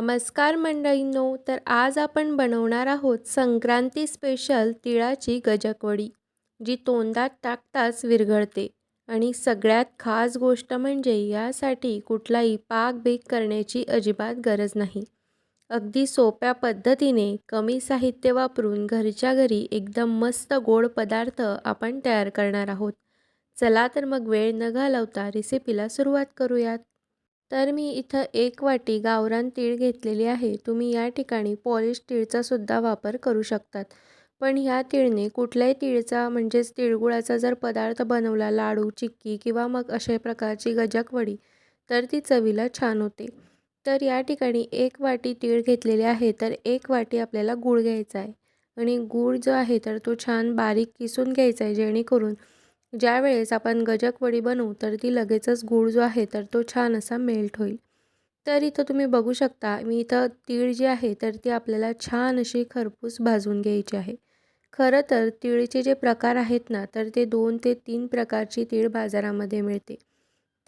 नमस्कार मंडळींनो तर आज आपण बनवणार आहोत संक्रांती स्पेशल तिळाची गजकवडी जी तोंडात टाकताच विरघळते. आणि सगळ्यात खास गोष्ट म्हणजे यासाठी कुठलाही पाक बेक करण्याची अजिबात गरज नाही. अगदी सोप्या पद्धतीने कमी साहित्य वापरून घरच्या घरी एकदम मस्त गोड पदार्थ आपण तयार करणार आहोत. चला तर मग वेळ न घालवता रेसिपीला सुरुवात करूयात. तर मी इथं एक वाटी गावरान तीळ घेतलेली आहे. तुम्ही या ठिकाणी पॉलिश तीळचा सुद्धा वापर करू शकतात. पण ह्या तीळने कुठल्याही तीळचा म्हणजेच तिळगुळाचा जर पदार्थ बनवला लाडू चिक्की किंवा मग अशा प्रकारची गजकवडी तर ती चवीला छान होते. तर या ठिकाणी एक वाटी तीळ घेतलेले आहे तर एक वाटी आपल्याला गूळ घ्यायचा आहे. आणि गूळ जो आहे तर तो छान बारीक किसून घ्यायचा आहे जेणेकरून ज्या वेळेस आपण गजकवडी बनवू तर ती लगेचच गूळ जो आहे तर तो छान असा मेल्ट होईल. तर इथं तुम्ही बघू शकता मी इथं तीळ जी आहे तर ती आपल्याला छान अशी खरपूस भाजून घ्यायची आहे. खरं तर तिळीचे जे प्रकार आहेत ना तर ते दोन ते तीन प्रकारची तीळ बाजारामध्ये मिळते.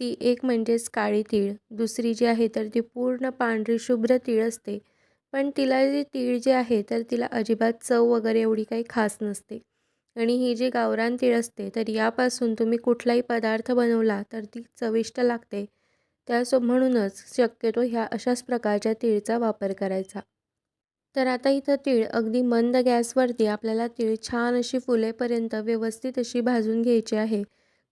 ती एक म्हणजेच काळी तीळ दुसरी जी आहे तर ती पूर्ण पांढरी शुभ्र तीळ असते. पण तिला जी तीळ जी आहे तर तिला अजिबात चव वगैरे एवढी काही खास नसते. आणि ही जी गावरान तीळ असते तर यापासून तुम्ही कुठलाही पदार्थ बनवला तर ती चविष्ट लागते. त्यासो म्हणूनच शक्यतो ह्या अशाच प्रकारच्या तीळचा वापर करायचा. तर आता इथं तीळ अगदी मंद गॅसवरती आपल्याला तीळ छान अशी फुलेपर्यंत व्यवस्थित अशी भाजून घ्यायची आहे.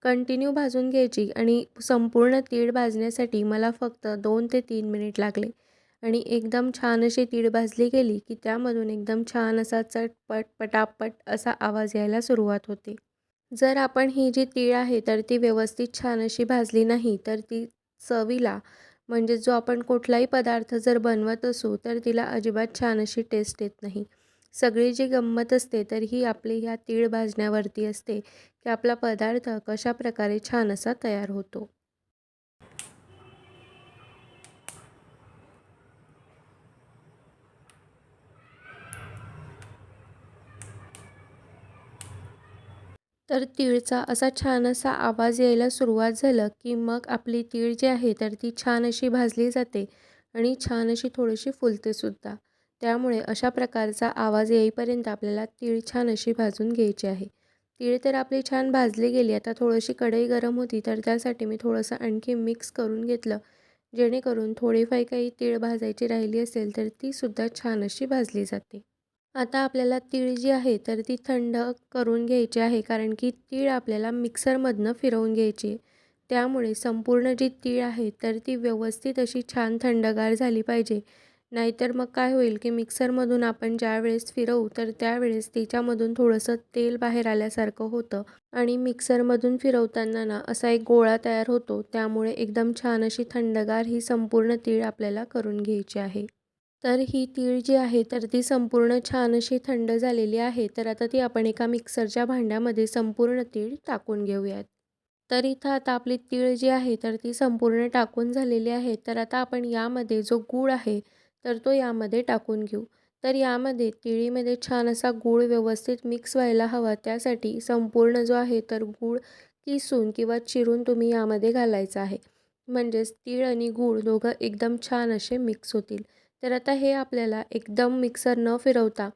कंटिन्यू भाजून घ्यायची आणि संपूर्ण तीळ भाजण्यासाठी मला फक्त दोन ते तीन मिनिट लागले. आणि एकदम छान अशी तीळ भाजली गेली की त्यामधून एकदम छान असा चटपट पटापट असा आवाज यायला सुरुवात होते. जर आपण ही जी तीळ आहे तर ती व्यवस्थित छान अशी भाजली नाही तर ती चवीला म्हणजे जो आपण कुठलाही पदार्थ जर बनवत असू तर तिला अजिबात छान अशी टेस्ट येत नाही. सगळी जी गंमत असते तर ही आपली ह्या तीळ भाजण्यावरती असते की आपला पदार्थ कशा प्रकारे छान असा तयार होतो. तर तीळचा असा छान असा आवाज यायला सुरुवात झालं की मग आपली तीळ जी आहे तर ती छान अशी भाजली जाते आणि छान अशी थोडीशी फुलतेसुद्धा त्यामुळे अशा प्रकारचा आवाज येईपर्यंत आपल्याला तीळ छान अशी भाजून घ्यायची आहे. तीळ तर आपली छान भाजली गेली आता थोडीशी कढई गरम होती तर त्यासाठी मी थोडंसं आणखी मिक्स करून घेतलं. जेणेकरून थोडीफार काही तीळ भाजायची राहिली असेल तर तीसुद्धा छान अशी भाजली जाते. आता आपल्याला तीळ जी आहे तर ती थंड करून घ्यायची आहे कारण की तीळ आपल्याला मिक्सरमधनं फिरवून घ्यायची. त्यामुळे संपूर्ण जी तीळ आहे तर ती व्यवस्थित अशी छान थंडगार झाली पाहिजे. नाहीतर मग काय होईल की मिक्सरमधून आपण ज्यावेळेस फिरवू तर त्यावेळेस तिच्यामधून थोडंसं तेल बाहेर आल्यासारखं होतं. आणि मिक्सरमधून फिरवताना ना असा एक गोळा तयार होतो. त्यामुळे एकदम छान अशी थंडगार ही संपूर्ण तीळ आपल्याला करून घ्यायची आहे. तर ही तीळ जी आहे तर ती संपूर्ण छान अशी थंड झालेली आहे. तर आता ती आपण एका मिक्सरच्या भांड्यामध्ये संपूर्ण तीळ टाकून घेऊयात. तर इथं आता आपली तीळ जी आहे तर ती संपूर्ण टाकून झालेली आहे. तर आता आपण यामध्ये जो गूळ आहे तर तो यामध्ये टाकून घेऊ. तर यामध्ये तिळीमध्ये छान असा गूळ व्यवस्थित मिक्स व्हायला हवा. त्यासाठी संपूर्ण जो आहे तर गूळ किसून किंवा चिरून तुम्ही यामध्ये घालायचा आहे. म्हणजेच तीळ आणि गूळ दोघं एकदम छान असे मिक्स होतील. तर आता हे आपल्याला एकदम मिक्सर न फिरवता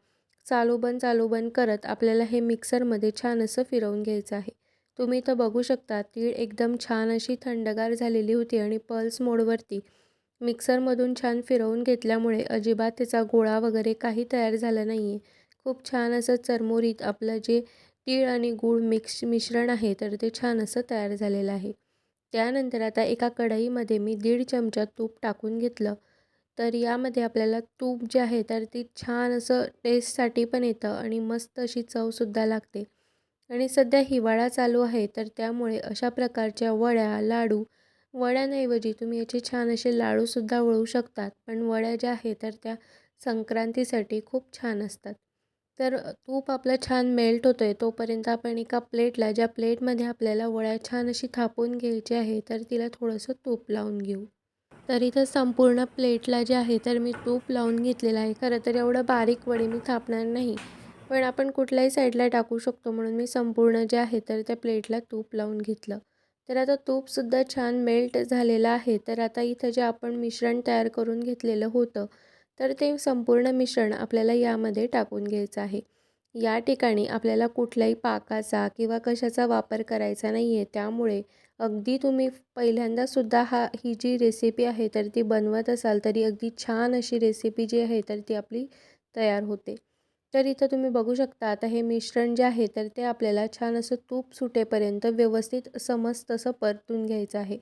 चालू बंद चालू बंद करत आपल्याला हे मिक्सरमध्ये छान असं फिरवून घ्यायचं आहे. तुम्ही तर बघू शकता तीळ एकदम छान अशी थंडगार झालेली होती आणि पल्स मोडवरती मिक्सरमधून छान फिरवून घेतल्यामुळे अजिबात त्याचा गोळा वगैरे काही तयार झाला नाही आहे खूप छान असं चरमोरीत आपलं जे तीळ आणि गूळ मिक्स मिश्रण आहे तर ते छान असं तयार झालेलं आहे. त्यानंतर आता एका कढईमध्ये मी दीड चमचा तूप टाकून घेतलं. तर यामध्ये आपल्याला तूप जे आहे तर ती छान असं टेस्टसाठी पण येतं आणि मस्त अशी चवसुद्धा लागते. आणि सध्या हिवाळा चालू आहे तर त्यामुळे अशा प्रकारच्या वड्या लाडू वड्यांऐवजी तुम्ही याचे छान असे लाडूसुद्धा वळू शकतात. पण वड्या ज्या आहेत तर त्या संक्रांतीसाठी खूप छान असतात. तर तूप आपलं छान मेल्ट होतो आहे तोपर्यंत आपण एका प्लेटला ज्या प्लेटमध्ये आपल्याला वड्या छान अशी थापून घ्यायची आहे तर तिला थोडंसं तूप लावून घेऊ. तर इथं संपूर्ण प्लेटला जे आहे तर मी तूप लावून घेतलेलं आहे. खरं तर एवढं बारीक वडे मी थापणार नाही. पण आपण कुठल्याही साईडला टाकू शकतो म्हणून मी संपूर्ण जे आहे तर त्या प्लेटला तूप लावून घेतलं. तर आता तूपसुद्धा छान मेल्ट झालेलं आहे. तर आता इथं जे आपण मिश्रण तयार करून घेतलेलं होतं तर ते संपूर्ण मिश्रण आपल्याला यामध्ये टाकून घ्यायचं आहे. या ठिकाणी आपल्याला कुठल्याही पाकाचा किंवा कशाचा वापर करायचा नाही आहे त्यामुळे अगदी तुम्ही पहिल्यांदासुद्धा हा ही जी रेसिपी आहे तर ती बनवत असाल तरी अगदी छान अशी रेसिपी जी आहे तर ती आपली तयार होते. तर इथं तुम्ही बघू शकता आता हे मिश्रण जे आहे तर ते आपल्याला छान असं तूप सुटेपर्यंत व्यवस्थित समज तसं परतून घ्यायचं आहे.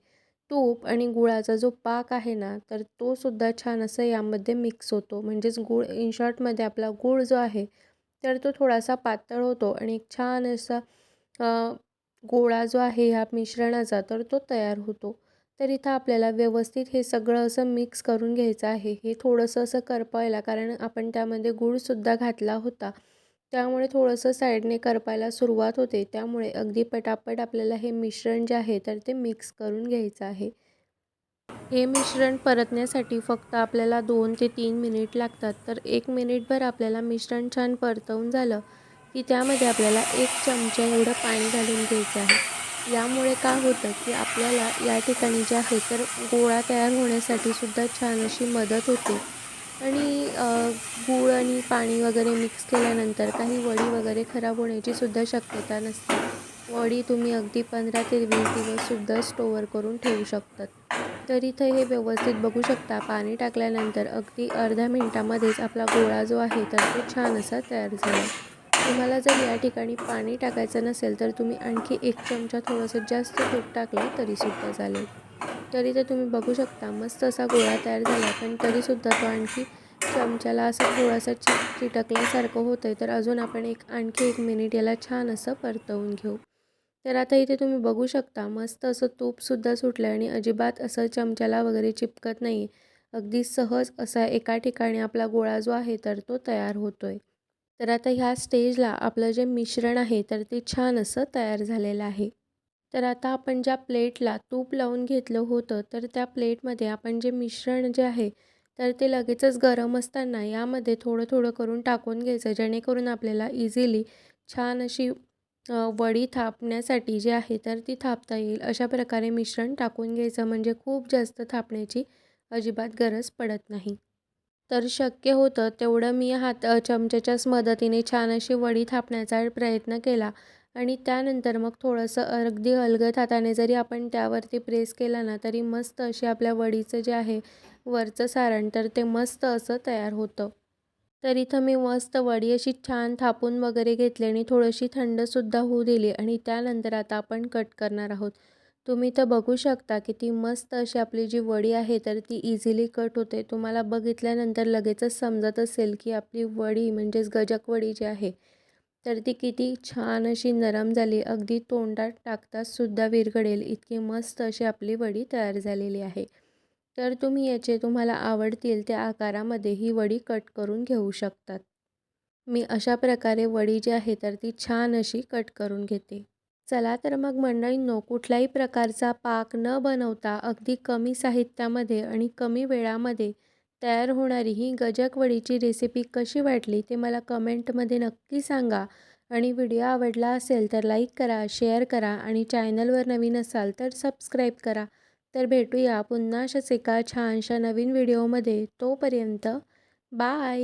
तूप आणि गुळाचा जो पाक आहे ना तर तो सुद्धा छान असं यामध्ये मिक्स होतो. म्हणजेच गूळ इन शॉर्टमध्ये आपला गूळ जो आहे तर तो थोडासा पातळ होतो आणि एक छान असा गोळा जो आहे ह्या मिश्रणाचा तर तो तयार होतो. तर इथं आपल्याला व्यवस्थित हे सगळं असं मिक्स करून घ्यायचं आहे. हे थोडंसं असं करपायला कारण आपण त्यामध्ये गूळसुद्धा घातला होता. त्यामुळे थोडंसं साईडने करपायला सुरुवात होते. त्यामुळे अगदी पटापट आपल्याला हे मिश्रण जे आहे तर ते मिक्स करून घ्यायचं आहे. हे मिश्रण परतण्यासाठी फक्त आपल्याला दोन ते तीन मिनिट लागतात. तर एक मिनिटभर आपल्याला मिश्रण छान परतवून झालं. की त्यामध्ये आपल्याला एक चमचा एवढं पाणी घालून घ्यायचं आहे. यामुळे काय होतं की आपल्याला या ठिकाणी जे आहे तर गोळा तयार होण्यासाठी सुद्धा छान अशी मदत होते. आणि गूळ आणि पाणी वगैरे मिक्स केल्यानंतर काही वडी वगैरे खराब होण्याची सुद्धा शक्यता नसते. वडी तुम्ही अगदी पंधरा ते वीस दिवससुद्धा स्टोअर करून ठेवू शकतात. तर इथं हे व्यवस्थित बघू शकता पाणी टाकल्यानंतर अगदी अर्ध्या मिनटामध्येच आपला गोळा जो आहे तर तो छान असा तयार झाला. तुम्हाला जर या ठिकाणी पाणी टाकायचं नसेल तर तुम्ही आणखी एक चमचा थोडंसं जास्त तूप टाकलं तरीसुद्धा चालेल. तरी तर तुम्ही बघू शकता मस्त असा गोळा तयार झाला पण तरीसुद्धा तो आणखी चमच्याला असं थोडासा चि चिटकल्यासारखं होतं आहे तर अजून आपण एक आणखी एक मिनिट याला छान असं परतवून घेऊ. तर आता इथे तुम्ही बघू शकता मस्त असं तूपसुद्धा सुटलं आणि अजिबात असं चमच्याला वगैरे चिपकत नाही अगदी सहज असा एका ठिकाणी आपला गोळा जो आहे तर तो तयार होतो आहे तर आता ह्या स्टेजला आपलं जे मिश्रण आहे तर ते छान असं तयार झालेलं आहे. तर आता आपण ज्या प्लेटला तूप लावून घेतलं होतं तर त्या प्लेटमध्ये आपण जे मिश्रण जे आहे तर ते लगेचच गरम असताना यामध्ये थोडं थोडं करून टाकून घ्यायचं जेणेकरून आपल्याला इझिली छान अशी वडी थापण्यासाठी जी आहे तर ती थापता येईल. अशा प्रकारे मिश्रण टाकून घ्यायचं म्हणजे खूप जास्त थापण्याची अजिबात गरज पडत नाही. तर शक्य होतं तेवढं मी हात चमच्याच्याच मदतीने छान अशी वडी थापण्याचा प्रयत्न केला. आणि त्यानंतर मग थोडंसं अगदी हलगत हाताने जरी आपण त्यावरती प्रेस केला ना तरी मस्त अशी आपल्या वडीचं जे आहे वरचं सारण तर ते मस्त असं तयार होतं. तर इथं मी मस्त वडी अशी छान थापून वगैरे घेतली आणि थोडीशी थंडसुद्धा होऊ दिली. आणि त्यानंतर आता आपण कट करणार आहोत. तुम्ही तर बघू शकता किती मस्त अशी आपली जी वडी आहे तर ती इझिली कट होते. तुम्हाला बघितल्यानंतर लगेचच समजत असेल की आपली वडी म्हणजेच गजकवडी जी आहे तर ती किती छान अशी नरम झाली. अगदी तोंडात टाकतातसुद्धा विरघडेल इतकी मस्त अशी आपली वडी तयार झालेली आहे. तर तुम्ही याचे तुम्हाला आवडतील त्या आकारामध्ये ही वडी कट करून घेऊ शकतात. मी अशा प्रकारे वडी जी आहे तर ती छान अशी कट करून घेते. चला तर मग मंडळींनो कुठल्याही प्रकारचा पाक न बनवता अगदी कमी साहित्यामध्ये आणि कमी वेळामध्ये तयार होणारी ही गजकवडीची रेसिपी कशी वाटली ते मला कमेंटमध्ये नक्की सांगा. आणि व्हिडिओ आवडला असेल तर लाईक करा शेअर करा आणि चॅनलवर नवीन असाल तर सबस्क्राईब करा. तर भेटूया पुन्हा अशाच एका छानशा नवीन व्हिडिओमध्ये तोपर्यंत बाय